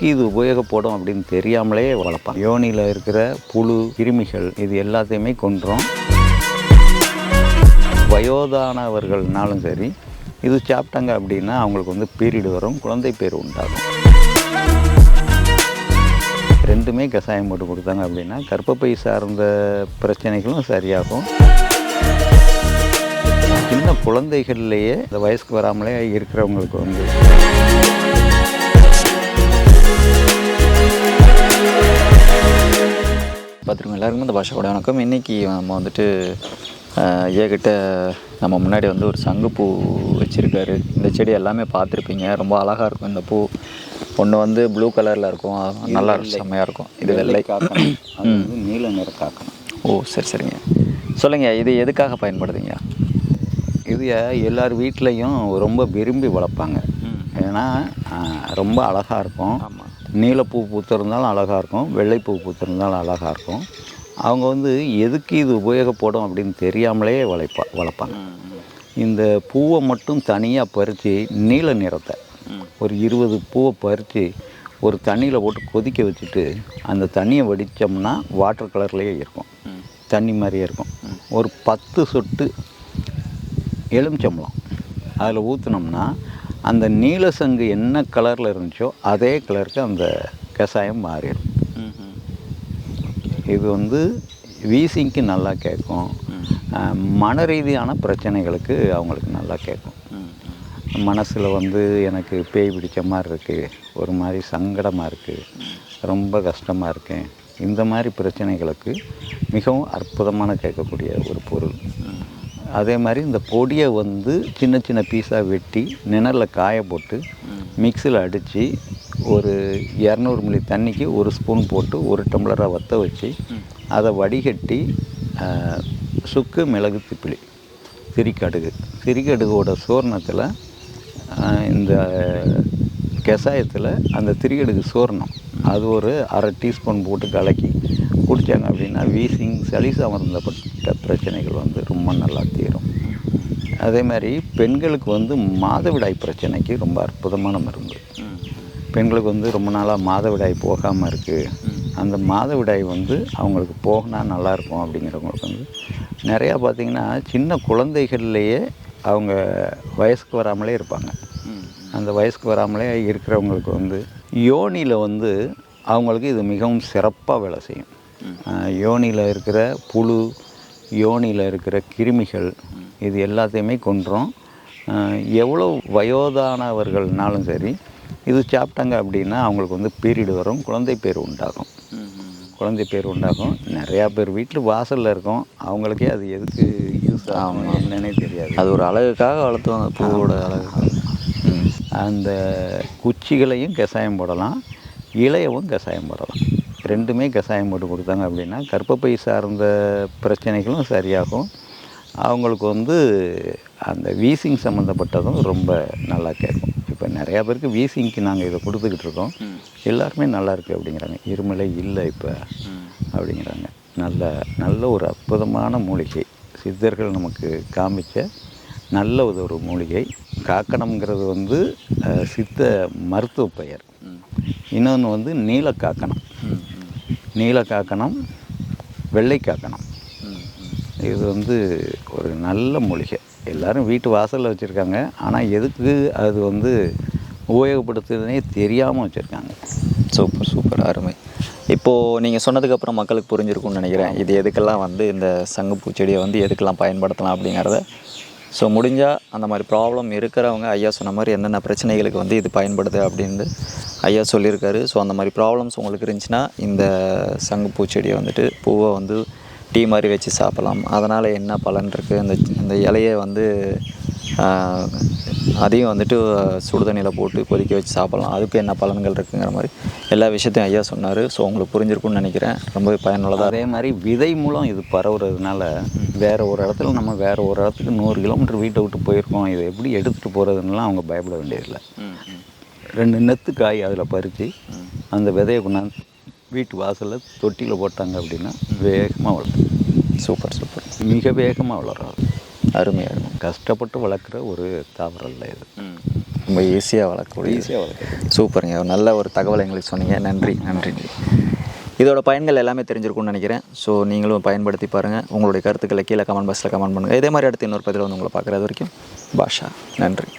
எதுக்கு இது உபயோகப்படும் அப்படின்னு தெரியாமலே வளர்ப்பாங்க. யோனியில் இருக்கிற புழு கிருமிகள் இது எல்லாத்தையுமே கொன்றோம். வயோதானவர்கள்னாலும் சரி இது சாப்பிட்டாங்க அப்படின்னா அவங்களுக்கு வந்து பீரியடு வரும் குழந்தை பேர் உண்டாகும். ரெண்டுமே கஷாயம் போட்டு கொடுத்தாங்க அப்படின்னா கர்ப்பப்பை சார்ந்த பிரச்சனைகளும் சரியாகும். சின்ன குழந்தைகள்லேயே இந்த வயசுக்கு வராமலே இருக்கிறவங்களுக்கு வந்து எல்லாருக்கும் இந்த பாஷாவோட வணக்கம். இன்றைக்கி நம்ம வந்துட்டு ஆஹ், ஐயா கிட்ட நம்ம முன்னாடி வந்து ஒரு சங்குப்பூ வச்சுருக்காரு. இந்த செடி எல்லாமே பார்த்துருப்பீங்க. ரொம்ப அழகாக இருக்கும் இந்த பூ. ஒன்று வந்து ப்ளூ கலரில் இருக்கும். நல்லா செம்மையாக இருக்கும். இது வெள்ளை காக்கணும். அது வந்து நீல நிற காக்கணும். ஓ சரி சரிங்க. சொல்லுங்க இது எதுக்காக பயன்படுதுங்க? இது எல்லார் வீட்லேயும் ரொம்ப விரும்பி வளர்ப்பாங்க. ஏன்னா ரொம்ப அழகாக இருக்கும். நீலப்பூ பூத்திருந்தாலும் அழகாக இருக்கும். வெள்ளைப்பூ பூத்திருந்தாலும் அழகாக இருக்கும். அவங்க வந்து எதுக்கு இது உபயோகப்படும் அப்படின்னு தெரியாமலே வளைப்பா வளர்ப்பாங்க. இந்த பூவை மட்டும் தனியாக பறித்து நீல நிறத்தை ஒரு இருபது பூவை பறித்து ஒரு தண்ணியில் போட்டு கொதிக்க வச்சுட்டு அந்த தண்ணியை வடித்தோம்னா வாட்டர் கலர்லேயே இருக்கும். தண்ணி மாதிரியே இருக்கும். ஒரு பத்து சொட்டு எலுமிச்சம்பழம் அதில் ஊற்றுனோம்னா அந்த நீலசங்கு என்ன கலரில் இருந்துச்சோ அதே கலருக்கு அந்த கஷாயம் மாறிடும். இது வந்து வீசிங்க்கு நல்லா கேட்கும். மன ரீதியான பிரச்சனைகளுக்கு அவங்களுக்கு நல்லா கேட்கும். மனசில் வந்து எனக்கு பேய் பிடிச்ச மாதிரி இருக்குது ஒரு மாதிரி சங்கடமாக இருக்குது ரொம்ப கஷ்டமாக இருக்கேன் இந்த மாதிரி பிரச்சனைகளுக்கு மிகவும் அற்புதமான கேட்கக்கூடிய ஒரு பொருள். அதே மாதிரி இந்த பொடியை வந்து சின்ன சின்ன பீஸாக வெட்டி நிழலில் காய போட்டு மிக்சியில் அடித்து ஒரு இரநூறு மில்லி தண்ணிக்கு ஒரு ஸ்பூன் போட்டு ஒரு டம்ளராக வற்ற வச்சு அதை வடிகட்டி சுக்கு மிளகு திப்பிலி சிறிக்கடுகு சிறிக்கடுகோட சூர்ணத்தில் இந்த கஷாயத்தில் அந்த திரிகடுகு சூர்ணம். அது ஒரு அரை டீஸ்பூன் போட்டு கலக்கி குடித்தாங்க அப்படின்னா வீசிங் சளி சம்மந்தப்பட்ட பிரச்சனைகள் வந்து ரொம்ப நல்லா தீரும். அதே மாதிரி பெண்களுக்கு வந்து மாதவிடாய் பிரச்சனைக்கு ரொம்ப அற்புதமான மருந்து. பெண்களுக்கு வந்து ரொம்ப நாளாக மாதவிடாய் போகாமல் இருக்குது அந்த மாதவிடாய் வந்து அவங்களுக்கு போகினா நல்லாயிருக்கும் அப்படிங்கிறவங்களுக்கு வந்து நிறையா பார்த்திங்கன்னா சின்ன குழந்தைகள்லேயே அவங்க வயசுக்கு வராமலே இருப்பாங்க. அந்த வயசுக்கு வராமலே இருக்கிறவங்களுக்கு வந்து யோனியில் வந்து அவங்களுக்கு இது மிகவும் சிறப்பாக வேலை செய்யும். யோனியில் இருக்கிற புழு யோனியில் இருக்கிற கிருமிகள் இது எல்லாத்தையுமே கொன்றோம். எவ்வளோ வயோதானவர்கள்னாலும் சரி இது சாப்பிட்டாங்க அப்படின்னா அவங்களுக்கு வந்து பீரியடு வரும் குழந்தை பேர் உண்டாகும். குழந்தை பேர் உண்டாகும். நிறையா பேர் வீட்டில் வாசலில் இருக்கும். அவங்களுக்கே அது எதுக்கு யூஸ் ஆகும் என்னன்னே தெரியாது. அது ஒரு அழகுக்காக வளர்த்துவாங்க பூவோட அழகு. அந்த குச்சிகளையும் கஷாயம் போடலாம். இலையவும் கஷாயம் போடலாம். ரெண்டுமே கஷாயம் போட்டு கொடுத்தாங்க அப்படின்னா கர்ப்பப்பை சார்ந்த பிரச்சனைகளும் சரியாகும். அவங்களுக்கு வந்து அந்த வீசிங் சம்மந்தப்பட்டதும் ரொம்ப நல்லா கேட்கும். இப்போ நிறையா பேருக்கு வீசிங்க்கு நாங்கள் இதை கொடுத்துக்கிட்டு இருக்கோம். எல்லாருமே நல்லா இருக்குது அப்படிங்கிறாங்க. இருமலை இல்லை இப்போ அப்படிங்கிறாங்க. நல்ல நல்ல ஒரு அற்புதமான மூலிகை. சித்தர்கள் நமக்கு காமிச்ச நல்ல ஒரு மூலிகை. காக்கணம்ங்கிறது வந்து சித்த மருத்துவ பெயர். இன்னொன்று வந்து நீல காக்கணம். நீல காக்கணம் வெள்ளை காக்கணம். இது வந்து ஒரு நல்ல மூலிகை. எல்லாரும் வீட்டு வாசலில் வச்சுருக்காங்க. ஆனால் எதுக்கு அது வந்து உபயோகப்படுத்துறதுனே தெரியாமல் வச்சுருக்காங்க. Super super. அருமை. இப்போது நீங்கள் சொன்னதுக்கப்புறம் மக்களுக்கு புரிஞ்சிருக்கும்னு நினைக்கிறேன். இது எதுக்கெல்லாம் வந்து இந்த சங்குப்பூ செடியை வந்து எதுக்கெல்லாம் பயன்படுத்தலாம் அப்படிங்கிறத. ஸோ முடிஞ்சால் அந்த மாதிரி ப்ராப்ளம் இருக்கிறவங்க ஐயா சொன்ன மாதிரி என்னென்ன பிரச்சனைகளுக்கு வந்து இது பயன்படுது அப்படின்னு ஐயா சொல்லியிருக்காரு. ஸோ அந்த மாதிரி ப்ராப்ளம்ஸ் உங்களுக்கு இருந்துச்சுன்னா இந்த சங்கு பூச்செடியை வந்துட்டு பூவை வந்து டீ மாதிரி வச்சு சாப்பிடலாம். அதனால் என்ன பலன் இருக்குது அந்த அந்த இலையை வந்து அதையும் வந்துட்டு சுடுதண்ணியில் போட்டு கொதிக்க வச்சு சாப்பிட்லாம். அதுக்கு என்ன பலன்கள் இருக்குங்கிற மாதிரி எல்லா விஷயத்தையும் ஐயா சொன்னார். ஸோ உங்களுக்கு புரிஞ்சிருக்கும்னு நினைக்கிறேன். ரொம்பவே பயனுள்ளதாக அதே மாதிரி விதை மூலம் இது பரவுறதுனால வேற ஒரு இடத்துல நம்ம வேற ஒரு இடத்துக்கு நூறு கிலோமீட்டர் வீட்டை விட்டு போயிருக்கோம். இதை எப்படி எடுத்துகிட்டு போகிறதுலாம் அவங்க பயப்பட வேண்டியதில்லை. ரெண்டு நெத்து காய் அதில் பறித்து அந்த விதையை கொண்டாந்து வீட்டு வாசலில் தொட்டியில் போட்டாங்க அப்படின்னா வேகமாக வளரும் சூப்பர் சூப்பர். மிக வேகமாக வளரும் அது. அருமை அருமை. கஷ்டப்பட்டு வளர்க்குற ஒரு தாவரம் இல்லை இது ரொம்ப ஈஸியாக வளர்க்கக்கூடிய ஈஸியாக வளர்க்குறது சூப்பருங்க. நல்ல ஒரு தகவலை எங்களுக்கு சொன்னீங்க. நன்றி நன்றி இதோட பயன்கள் எல்லாமே தெரிஞ்சிருக்கும்னு நினைக்கிறேன். ஸோ நீங்களும் பயன்படுத்தி பாருங்கள் உங்களுடைய கருத்துக்களை கீழே கமெண்ட் பாக்ஸில் கமெண்ட் பண்ணுங்கள் இதே மாதிரி அடுத்து இன்னொரு பதிவில் வந்து உங்களை பார்க்குறது வரைக்கும் பாஷா. நன்றி.